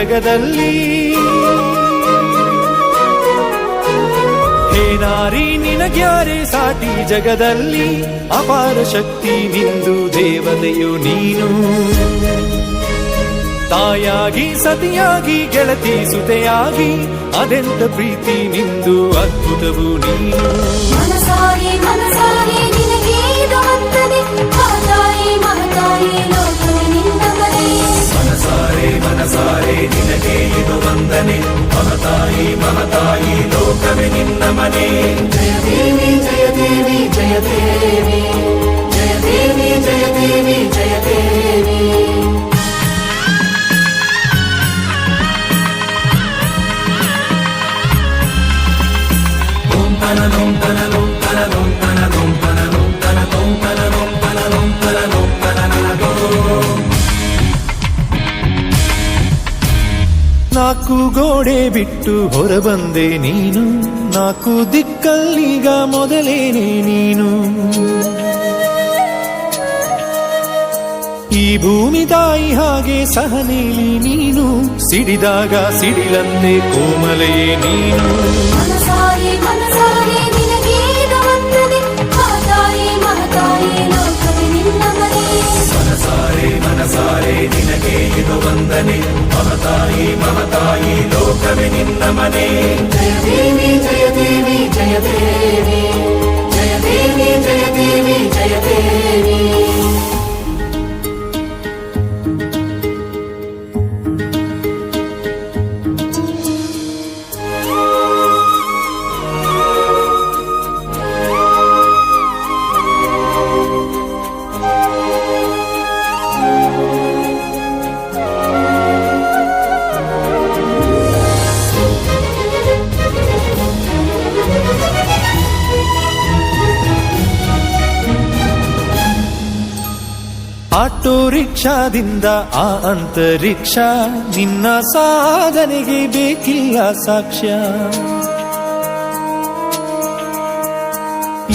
ಜಗದಲ್ಲಿ. ಹೇ ನಾರಿ, ನಿನಗ್ಯಾರೆ ಸಾಟಿ ಜಗದಲ್ಲಿ? ಅಪಾರ ಶಕ್ತಿ ನಿಂದು ದೇವತೆಯು ನೀನು. ತಾಯಾಗಿ, ಸತಿಯಾಗಿ, ಗೆಳತಿ ಸುತೆಯಾಗಿ, ಅದೆಂತ ಪ್ರೀತಿ ನಿಂದು ಅದ್ಭುತವು ನೀನು. ಮನಸಾರೆ ಮನಸಾರೆ ನಿನಗೆ ಇದು ವಂದನೆ ಮಮತಾಯಿ ಮಮತಾಯಿ ಲೋಕವೇ ನಿನ್ನ ಮನೆ ಜಯ ದೇವಿ ಜಯ ದೇವಿ ಜಯ ದೇವಿ ಜಯ ದೇವಿ ಜಯ ದೇವಿ ಜಯ ದೇವಿ ನಾಲ್ಕು ಗೋಡೆ ಬಿಟ್ಟು ಹೊರಬಂದೆ ನೀನು. ನಾಲ್ಕು ದಿಕ್ಕಲ್ಲೀಗ ಮೊದಲೇನೆ ನೀನು. ಈ ಭೂಮಿ ತಾಯಿ ಹಾಗೆ ಸಹನೇಲಿ ನೀನು. ಸಿಡಿದಾಗ ಸಿಡಿಲಂತೆ ಕೋಮಲೆಯೇ ನೀನು. ಮನಸಾರೆ ಮನಸಾರೆ ನಿನಗೆ ಇದು ವಂದನೆ. ಮಮತಾಯಿ ಮಮತಾಯಿ ಲೋಕವೇ ನಿನ್ನ ಮನೆ. ಜಯ ದೇವಿ ಜಯ ದೇವಿ ಜಯ ದೇವಿ. ಜಯ ದೇವಿ ಜಯ ದೇವಿ. ಆಟೋ ರಿಕ್ಷಾದಿಂದ ಆ ಅಂತರಿಕ್ಷ ನಿನ್ನ ಸಾಧನೆಗೆ ಬೇಕಿಲ್ಲ ಸಾಕ್ಷ್ಯ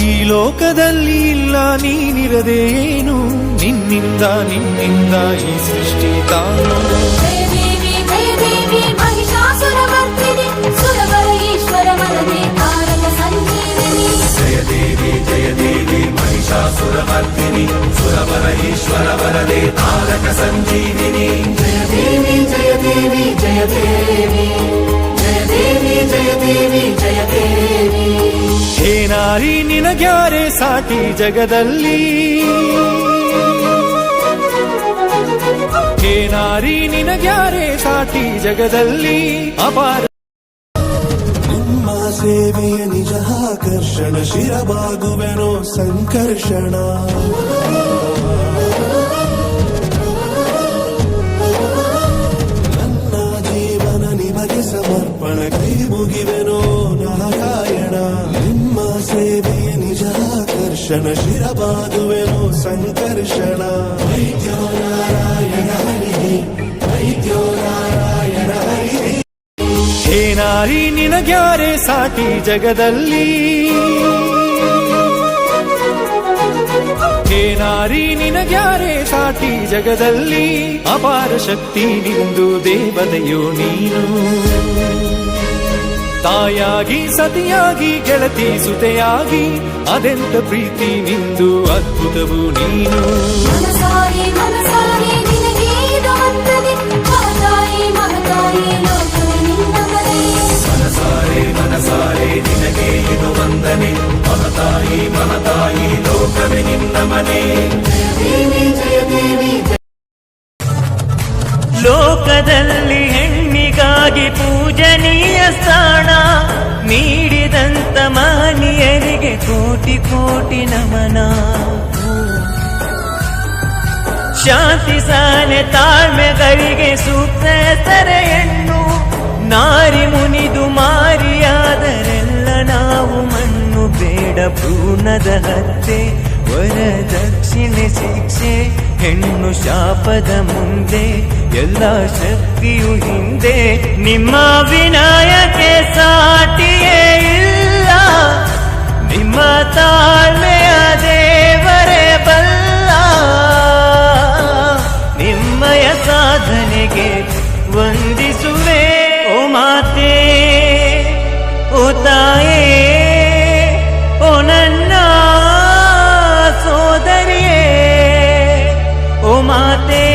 ಈ ಲೋಕದಲ್ಲಿ ಇಲ್ಲ ನೀನಿರದೆ ಏನು ನಿನ್ನಿಂದ ನಿನ್ನಿಂದ ಈ ಸೃಷ್ಟಿ ತಾನು ಜಯ ದೇವಿ ಜಯ ದೇವಿ ಮಹಿಷಾಸುರಮರ್ದಿನಿ ಈಶ್ವರ ಮನದೆ ತಾರಕ ಸಂಜೀವಿನಿ. ಜಯ ದೇವಿ ಜಯ ದೇವಿ ಜಯ ದೇವಿ ಜಯ ದೇವಿ ಜಯ ದೇವಿ ಜಯ ದೇವಿ ಜಯ ದೇವಿ ಜಯ ದೇವಿ ಹೇ ನಾರಿ ನಿನಗ್ಯಾರೆ ಸಾಟಿ ಜಗದಲ್ಲಿ? ಹೇ ನಾರಿ ನಿನಗ್ಯಾರೆ ಸಾಟಿ ಜಗದಲ್ಲಿ? ಅಪಾರ ಸೇವೆಯ ನಿಜ ಆಕರ್ಷಣ ಶಿರಬಾಗುವೆನೋ ಸಂಕರ್ಷಣ. ಸಮರ್ಪಣ ಕೈ ಮುಗಿವೆನೋ ನಾರಾಯಣ. ನಿಮ್ಮ ಸೇವೆಯ ನಿಜಾಕರ್ಷಣ ಶಿರಬಾಗುವೆನೋ ಸಂಕರ್ಷಣ. ವೈದ್ಯೋ ನಾರಾಯಣ ಹರಿ ವೈದ್ಯೋ ನಾರಾಯಣ ಹರಿ. ಹೇ ನಾರಿ ನಿನಗ್ಯಾರೆ ಸಾಟಿ ಜಗದಲ್ಲಿ? ಹೇ ನಾರಿ ನಿನಗ್ಯಾರೆ ಸಾಟಿ ಜಗದಲ್ಲಿ? ಅಪಾರ ಶಕ್ತಿ ನಿಂದು ದೇವತೆಯೋ ನೀನು. ತಾಯಾಗಿ ಸತಿಯಾಗಿ ಗೆಳತಿ ಸುತೆಯಾಗಿ ಅದೆಂತ ಪ್ರೀತಿ ನಿಂದು ಅದ್ಭುತವು ನೀನು. ಮನಸಾರೆ ಮನಸಾರೆ ನಿನಗೆ ಇದು ವಂದನೆ ಮಹತಾಯಿ ಮಹತಾಯಿ ನಿನ್ನ ದೇವಿ ಜಯ, ದೇವಿ ಲೋಕದಲ್ಲಿ ಹೆಣ್ಣಿಗಾಗಿ ಪೂಜನೀಯ ಸ್ಥಾನ ನೀಡಿದಂತ ಮಾನಿಯರಿಗೆ ಕೋಟಿ ಕೋಟಿ ನಮನ. ಶಾಂತಿ ಸಾಲೆ ತಾಳ್ಮೆಗಳಿಗೆ ಸೂಕ್ತ ತರೆಯನ್ನು ನಾರಿ ಮುನಿದು ಮಾರಿಯಾದರೆಲ್ಲ ಭ್ರೂಣದ ಹತ್ಯೆ ವರದಕ್ಷಿಣೆ ಶಿಕ್ಷೆ ಹೆಣ್ಣು ಶಾಪದ ಮುಂದೆ ಎಲ್ಲ ಶಕ್ತಿಯು ಹಿಂದೆ ನಿಮ್ಮ ವಿನಾಯಕ್ಕೆ ಸಾಟಿಯೇ হাতে